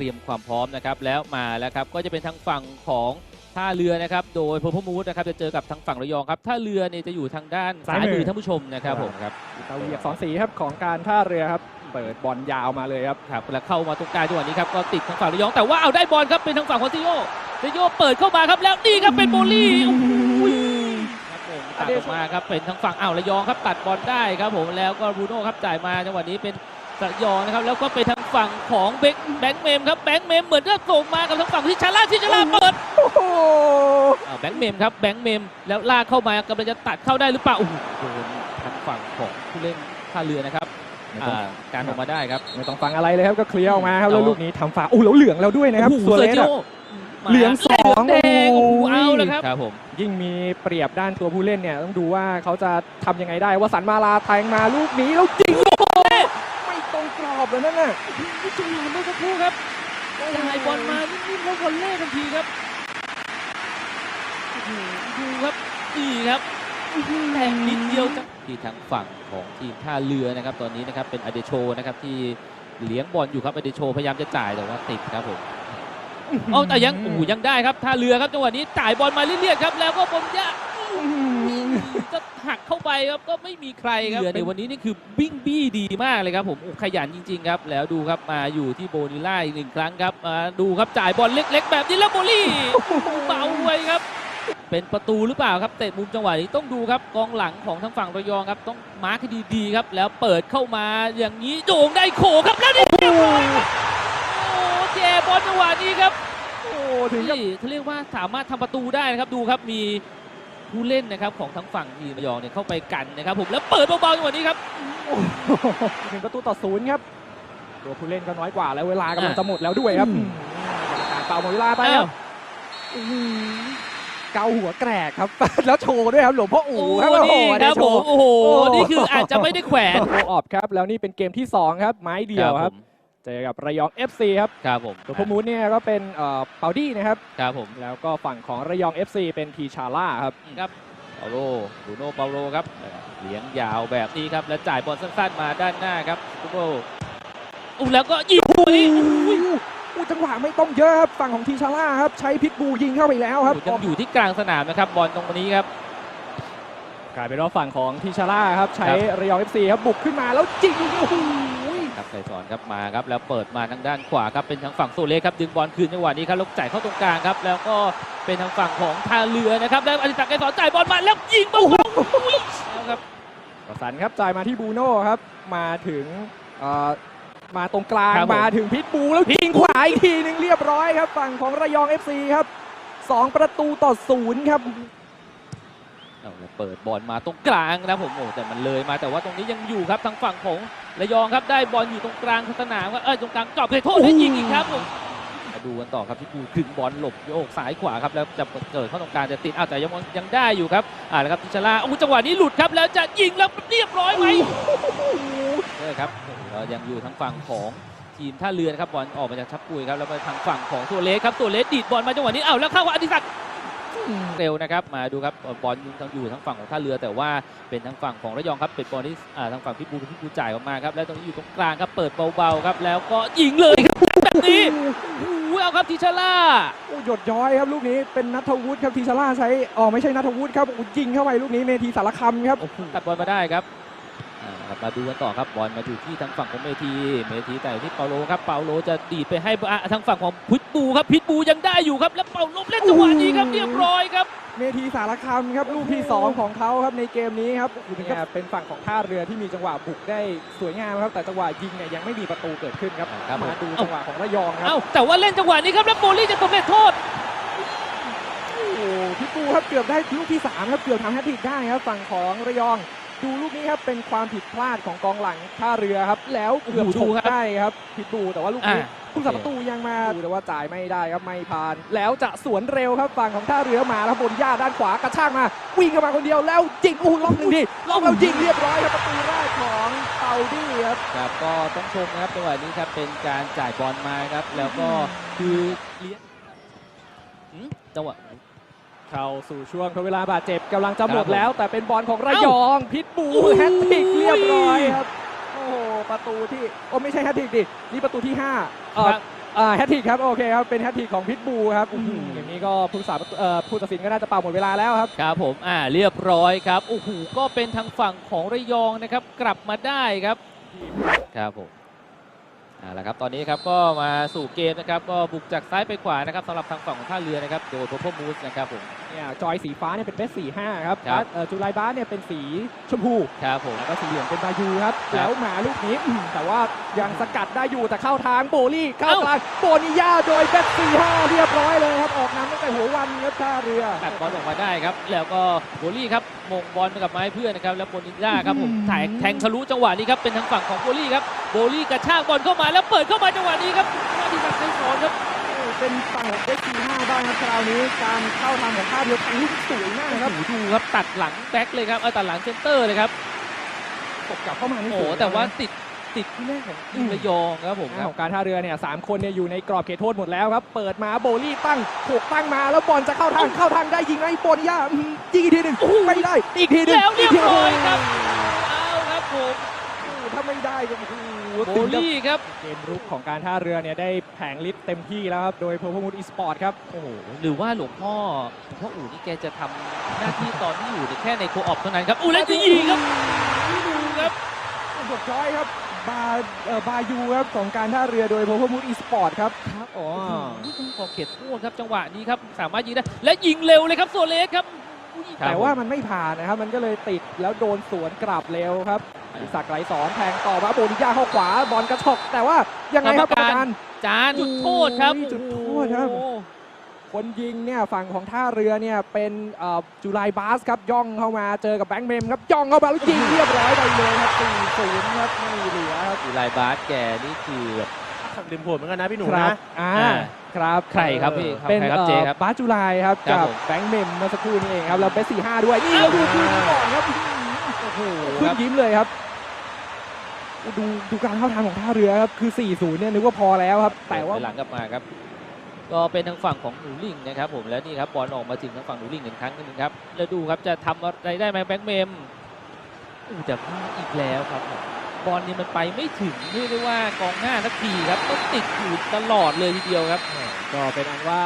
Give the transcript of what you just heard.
รียมความพร้อมนะครับแล้วมาแล้วครับก็จะเป็นทางฝั่งของท่าเรือนะครับโดยพพมูดนะครับจะเจอกับทางฝั่งระยองครับท่าเรือเนี่ยจะอยู่ทางด้านซ้ายมือท่านผู้ชมนะครับผมครับตาเวียกสอนสีครับของการท่าเรือครับเปิดบอลยาวมาเลยครับครับแล้วเข้ามาตรงกลางจังหวะนี้ครับก็ติดทางฝั่งระยองแต่ว่าเอาได้บอลครับเป็นทางฝั่งของซิโยซิโยเปิดเข้ามาครับแล้วนี่ครับเป็นโบลี่โอ้โหครับผมตัดออกมาครับเป็นทางฝั่งอ้าวระยองครับตัดบอลได้ครับผมแล้วก็บรูโน่ครับจ่ายมาจังหวะนี้เป็น ระยองนะครับแล้วก็เป็นทางฝั่งของเบคแบงค์เมมครับแบงค์เมมเหมือนจะส่งมากับทางฝั่งที่ชาร่าที่ชาร่าเปิดโอ้โหอ่าแบงค์เมมครับแบงค์เมมแล้วลากเข้ามากำลังจะตัดเข้าได้หรือเปล่าโอ้โหโดนทางฝั่งของผู้เล่นท่าเรือนะครับไม่ต้อง อ่าการออกมาได้ครับ ไม่ต้องฟังอะไรเลยครับก็เคลียร์ออกมาครับเอาแล้วลูกนี้ทำฝาอู้แล้วเหลืองแล้วด้วยนะครับโอ้โหส่วนเซอเลร์สจิโออะ มาเหลืองสองเหลืแดงโอ้โหโอ้โหเอาเลยครับ ครับผมยิ่งมีเปรียบด้านตัวผู้เล่นเนี่ยต้องดูว่าเขาจะทำยังไงได้ว่าสันมาลาแทงมาลูกนี้แล้วจริงโอ้โหไม่ตรงกร อบเลยนั่นน่ะนี่จังหวะเมื่อสักครู่ครับจ่ายบอลมานิ่มๆแล้ววอลเล่ทันทีครับโอ้โหดูครับนี่ครับแทงนิดเดียวจังที่ทางฝั่งของทีมท่าเรือนะครับ ตอนนี้นะครับเป็นอเดโชนะครับที่เลี้ยงบอลอยู่ครับอเดโชพยายามจะจ่ายแต่ว่าติดครับผมเอ๋อแต่ยังโอ้โหยังได้ครับท่าเรือครับจังหวะนี้จ่ายบอลมาเรื่อยๆครับแล้วก็บอลยะ จะหักเข้าไปครับก็ไม่มีใครครับเรือในวันนี้นี่คือบิ้งบี้ดีมากเลยครับผมโอ้ขยันจริง ๆ ครับ แล้วดูครับมาอยู่ที่โบนิล่าอีกหนึ่งครั้งครับมาดูครับจ่ายบอลเล็ก ๆ แบบนี้แล้วโบลี่เบาไว้ครับ เป็นประตูหรือเปล่าครับเตะมุมจังหวะนี้ต้องดูครับกองหลังของทางฝั่งระยองครับ ต้องมาร์คให้ดีๆครับ แล้วเปิดเข้ามาอย่างนี้โด่งได้โขครับแล้วนี่เรียบร้อยครับโอ้เจบอลจังหวะนี้ครับโอ้ถึงกับที่เขาเรียกว่าสามารถทำประตูได้นะครับดูครับมี ผู้เล่นนะครับของทั้งฝั่งทีมระยองเนี่ยเข้าไปกันนะครับผมแล้วเปิดเบาๆจังหวะนี้ครับหนึ่งประตูต่อศูนย์ครับตัวผู้เล่นก็น้อยกว่าแล้วเวลากำลังจะหมดแล้วด้วยครับอืมการเป่าหมดเวลาไปครับอื้อหือเกาหัวแกรกครับ แล้วโชว์ด้วยครับหลวงพ่ออู๋โอ้ครับนี่ครับโชผมว์โอ้โหโอ้นี่คืออาจจะไม่ได้แขวนโชว์ออบครับ แล้วนี่เป็นเกมที่ 2 ครับ ไม้เดียวครับ เจอกับระยอง FC ครับครับผมตัวพมูดเนี่ยก็เป็นเอ่อเปาดี้นะครับครับผมแล้วก็ฝั่งของระยอง FC เป็นทีชาร่าครับครับเปาโลบูโน่เปาโลครับเลี้ยงยาวแบบนี้ครับ แล้วจ่ายบอลสั้นๆมาด้านหน้าครับบูโน่อู้แล้วก็ยิงลูกนี้อุ้ยอู้จังหวะไม่ต้องเยอะครับฝั่งของทีชาร่าครับใช้พิษบูยิงเข้าไปแล้วครับยังอยู่ที่กลางสนามนะครับบอลตรงนี้ครับกลายเป็นว่าฝั่งของทีชาร่าครับใช้ครับระยอง FC ครับบุกขึ้นมาแล้วจิงโอ้โห ครับไกรสอนครับมาครับแล้วเปิดมาทางด้านขวาครับเป็นทางฝั่งโซเล็กครับดึงบอลคืนจังหวะนี้ครับแล้วจ่ายเข้าตรงกลางครับแล้วก็เป็นทางฝั่งของท่าเรือนะครับแล้วอดิศักดิ์ไกรสอนจ่ายบอลมาแล้วยิงเบาๆอุ้ยแล้วครับกสันครับจ่ายมาที่บูโน่ครับมาถึงเอ่อมาตรงกลางครับผมมาถึงพิษบูแล้วยิงขวาอีกทีหนึ่งเรียบร้อยครับฝั่งของระยอง FC ครับสองประตูต่อศูนย์ครับเอาแล้วเปิดบอลมาตรงกลางนะผมโอ้แต่มันเลยมาแต่ว่าตรงนี้ยังอยู่ครับทางฝั่งของ ระยองครับได้บอลอยู่ตรงกลางสนามครับเออตรงกลางจอบเลยโทษแล้วยิงอีกครับผมมาดูกันต่อครับที่ปูถึงบอลหลบโยกซ้ายขวาครับแล้วจะเกิดเข้าตรงกลางจะติดอ้าวแต่ยังยังได้อยู่ครับอ่าแล้วครับทิชาร่าโอ้จังหวะนี้หลุดครับแล้วจะยิงแล้วเรียบร้อยไหมใช่ครับเรายังอยู่ทางฝั่งของทีมท่าเรือนะครับบอลออกมาจากชับปุยครับแล้วไปทางฝั่งของตัวเลสครับตัวเลสดีดบอลมาจังหวะนี้เอ้าแล้วเข้าว่าอดิศักดิ์ เร็วนะครับ มาดูครับบอลยังอยู่ทางฝั่งของท่าเรือ แต่ว่าเป็นทางฝั่งของระยองครับเป็นบอลที่อ่าทางฝั่งพิบูลพิบูลจ่ายออกมาครับแล้วตรงนี้อยู่ตรงกลางครับเปิดเบาๆครับแล้วก็ยิงเลยครับแบบนี้โอ้โหเอาครับทิชาร่าโอ้หยดย้อยครับลูกนี้เป็นนัทวุฒิครับทีชาร่าใช้อ๋อไม่ใช่นัทวุฒิครับโอ้ยิงเข้าไปลูกนี้เมทีสารคำครับโอ้โหตัดบอลมาได้ครับอ่า ครับมาดูกันต่อครับบอลมาอยู่ที่ทางฝั่งของเมทีเมทีแต่ที่เปาโลครับเปาโลจะดีดไปให้อะทางฝั่งของพิทบูครับพิทบูยังได้อยู่ครับแล้วเปาโลเล่นจังหวะนี้ครับเรียบร้อยครับเมทีสารคำครับลูกที่ 2 ของเขาครับในเกมนี้ครับเนี่ยเป็นฝั่งของท่าเรือที่มีจังหวะบุกได้สวยงามครับแต่จังหวะยิงเนี่ยยังไม่มีประตูเกิดขึ้นครับครับผมมาดูจังหวะของระยองครับเอ้าแต่ว่าเล่นจังหวะนี้ครับแล้วโบลี่จะสำเร็จโทษโอ้โหพี่ปูครับเกือบได้ลูกที่3ครับเกือบทำแฮตทริกได้ครับฝั่งของระยอง ดูลูกนี้ครับเป็นความผิดพลาดของกองหลังท่าเรือครับ แล้วเกือบโอ้โหฉดูกครับได้ครับพี่ปูแต่ว่าลูกนี้อ่าผู้สับประตูยังมาดูแต่ว่าจ่ายไม่ได้ครับไม่ผ่าน แล้วจะสวนเร็วครับฝั่งของท่าเรือมาแล้วบนหญ้าด้านขวากระชากมา วิ่งเข้ามาคนเดียวแล้วยิงอู้ล็อกหนึ่งทีล็อกแล้วยิงเรียบร้อยครับประตูแรกของเปาดี้ครับครับก็ต้องชมนะครับจังหวะนี้ครับเป็นการจ่ายบอลมาครับ แล้วก็คือเลี้ยงหืมจังหวะเข้าสู่ช่วงทดเวลาบาดเจ็บกำลังจะหมดครับผมแล้ว แต่เป็นบอลของระเอ้ายองพิษ บูโอ้ยแฮตทริกเรียบร้อยครับโอ้โหประตูที่โอ้ไม่ใช่แฮตทริกดินี่ประตูที่5เอ่อครับอ่าแฮตทริกครับโอเคครับเป็นแฮตทริกของพิทบูครับอื้อหืออย่างนี้ก็ผู้สาเอ่อผู้ตัดสินก็น่าจะเป่าหมดเวลาแล้วครับครับผมอ่าเรียบร้อยครับโอ้โหก็เป็นทางฝั่งของระยองนะครับกลับมาได้ครับครับผมเอ่าละครับตอนนี้ครับก็มาสู่เกมนะครับก็บุกจากซ้ายไปขวานะครับสำหรับทางฝั่งของท่าเรือนะครับโดยโพมูสนะครับผม เนี่ยจอยสีฟ้าเนี่ยเป็นเบสสี่ห้าครับครับเอ่อจุไลบาสเนี่ยเป็นสีชมพูครับผม แล้วก็สีเหลืองเป็นบายูครับ ครับแล้วหมาลูกนี้อืมแต่ว่ายังสกัดได้อยู่แต่เข้าทางโบลี่เข้าเอ้ากลางโบนิยาโดยเบสสี่ห้าเรียบร้อยเลยครับออกนำตั้งแต่หัววันครับท่าเรือ ตัดบอลออกมาได้ครับ แล้วก็โบลี่ครับมงบอลไปกับไม้เพื่อนนะครับ แล้วโบนิญ่าครับผมอืม ถ่ายแทงทะลุจังหวะนี้ครับ เป็นทางฝั่งของโบลี่ครับ โบลี่กระชากบอลเข้ามาแล้วเปิดเข้ามาจังหวะนี้ครับมาที่สักดิ์ไทยสอนครับโอ้ เป็นฝั่งของเบสสี่ห้าบ้างครับคราวนี้การเข้าทางของท่าเรือทางลูกสวยมากครับโอ้โหดูครับตัดหลังแบ็คเลยครับเอาตัดหลังเซนเตอร์เลยครับตบกลับเข้ามานี่โอ้สโหวยแต่ว่านะติดติดผู้เล่นของทีมระยองครับผมหคน้ารับของการท่าเรือเนี่ยสามคนเนี่ยอยู่ในกรอบเขตโทษหมดแล้วครับ เปิดมาโบลี่ตั้งโขกตั้งมาแล้วบอลจะเข้าทางเข้าทางได้ยิงไหมโบนิยาอื้อหือยิงอีกทีหนึ่งไม่ได้อีกทีหนึ่งแล้วเรียบร้อยครับโเอาครับผมอ้โหถ้าไม่ได้ก็โอ้ โหโบลี่ครับ เกมรุกของการท่าเรือเนี่ยได้แผงลิฟต์เต็มที่แล้วครับ โดยเพอร์พมูดอีสปอร์ตครับ โอ้โห หรือว่าหลวงพ่อหลวงพ่ออู๋นี่แกจะทำหน้าที่ตอนที่อยู่ในแค่ในโคออปเท่านั้นครับอู้แล้วจะยิงครับดูครับสุดจอยครับบาเอ่อบายูครับของการท่าเรือโดยเพอร์พมูดอีสปอร์ตครับครับอ๋อขอบเขตโทษครับจังหวะนี้ครับสามารถยิงได้และยิงเร็วเลยครับโซเลสครับอุ้ยแต่ว่ามันไม่ผ่านนะครับ มันก็เลยติดแล้วโดนสวนกลับเร็วครับ อดิศักดิ์ไหลสอนแทงต่อมาโบนิยาเข้าขวาบอลกระชอกแต่ว่ายังไงครับกรรมการจานจุดโทษครับโอ้ยจุดโทษครับโอ้โหคนยิงเนี่ยฝั่งของท่าเรือเนี่ยเป็นเอ่อจุไลบาสครับย่องเข้ามาเจอกับแบงค์เมมครับย่องเข้ามาแล้วยิงเรียบร้อยไปเลยครับ4-0ครับไม่เหลือครับอยู่ลายบาสแกนี่คือแบบขับริมโหดเหมือนกันนะพี่หนูครันะบอ่าอ่าครับใครครับพี่เป็นใครครับเอ่อเจครับบาสจุไลครับครักับบผมแบงค์เมมเมื่อสักครู่นี้เองครับแล้วเบสสี่ห้าด้วยนี่เราดูคืนก่อนครับโอ้โหขึ้คนรับยิ้มเลยครับ ดูดูการเข้าทางของท่าเรือครับ คือ 4-0 เนี่ยนึกว่าพอแล้วครับ แต่ว่าหลังกลับมาครับ ก็เป็นทางฝั่งของหนูลิงนะครับผม และนี่ครับบอลออกมาถึงทางฝั่งหนูลิงอีกครั้งหนึงครับ แล้วดูครับจะทำอะไรได้ไหมแบงค์เมมอู้แต่พลาดอีกแล้วครับผมบอลนี่มันไปไม่ถึงเรียกได้ว่ากองหน้าสักทีครับต้องติดอยู่ตลอดเลยทีเดียวครับ ก็เป็นอันว่า